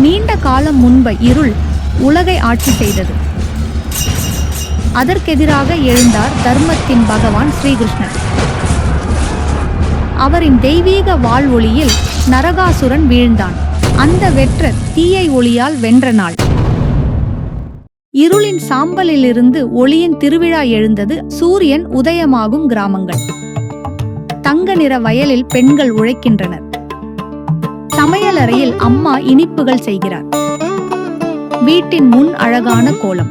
நீண்ட காலம் முன்பு இருள் உலகை ஆட்சி செய்தது. அதற்கெதிராக எழுந்தார் தர்மத்தின் பகவான் ஸ்ரீகிருஷ்ணன் அவரின் தெய்வீக வாழ்வொளியில் நரகாசுரன் வீழ்ந்தான். அந்த வெற்ற தீயை ஒளியால் வென்ற நாள். இருளின் சாம்பலிலிருந்து ஒளியின் திருவிழா எழுந்தது சூரியன் உதயமாகும் கிராமங்கள். தங்க நிற வயலில் பெண்கள் உழைக்கின்றனர். சமையலறையில் அம்மா இனிப்புகள் செய்கிறார். வீட்டின் முன் அழகான கோலம்.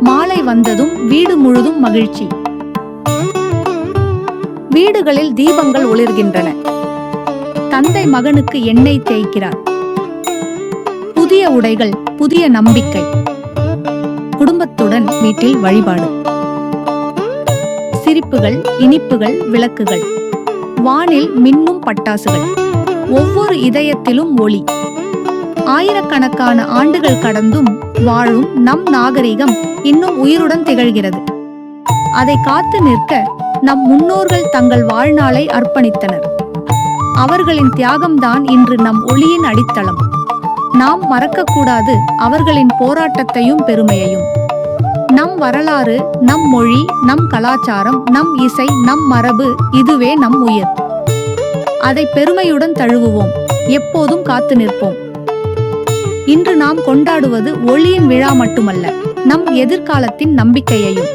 மாலை வந்ததும் வீடு முழுதும் மகிழ்ச்சி. வீடுகளில் தீபங்கள் ஒளிர்கின்றன. தந்தை மகனுக்கு எண்ணெய் தேய்க்கிறார். புதிய உடைகள் புதிய நம்பிக்கை. குடும்பத்துடன் வீட்டில் வழிபாடு. சிரிப்புகள் இனிப்புகள் விளக்குகள். வானில் மின்னும் பட்டாசுகள். ஒவ்வொரு இதயத்திலும் ஒளி. ஆயிரக்கணக்கான ஆண்டுகள் கடந்தும் வாழும் நம் நாகரிகம் இன்னும் உயிருடன் திகழ்கிறது. அதை காத்து நிற்க நம் முன்னோர்கள் தங்கள் வாழ்நாளை அர்ப்பணித்தனர். அவர்களின் தியாகம்தான் இன்று நம் ஒளியின் அடித்தளம். நாம் மறக்கக்கூடாது அவர்களின் போராட்டத்தையும் பெருமையையும். நம் வரலாறு நம் மொழி நம் கலாச்சாரம் நம் இசை நம் மரபு இதுவே நம் உயிர். அதை பெருமையுடன் தழுவுவோம். எப்போதும் காத்து நிற்போம். இன்று நாம் கொண்டாடுவது ஒளியின் விழா மட்டுமல்ல நம் எதிர்காலத்தின் நம்பிக்கையையும்.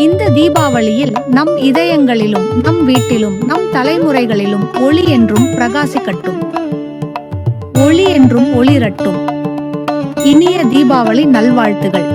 இந்த தீபாவளியில் நம் இதயங்களிலும் நம் வீட்டிலும் நம் தலைமுறைகளிலும் ஒளி என்றும் பிரகாசிக்கட்டும். ஒளி என்றும் ஒளிரட்டும். இனிய தீபாவளி நல்வாழ்த்துகள்.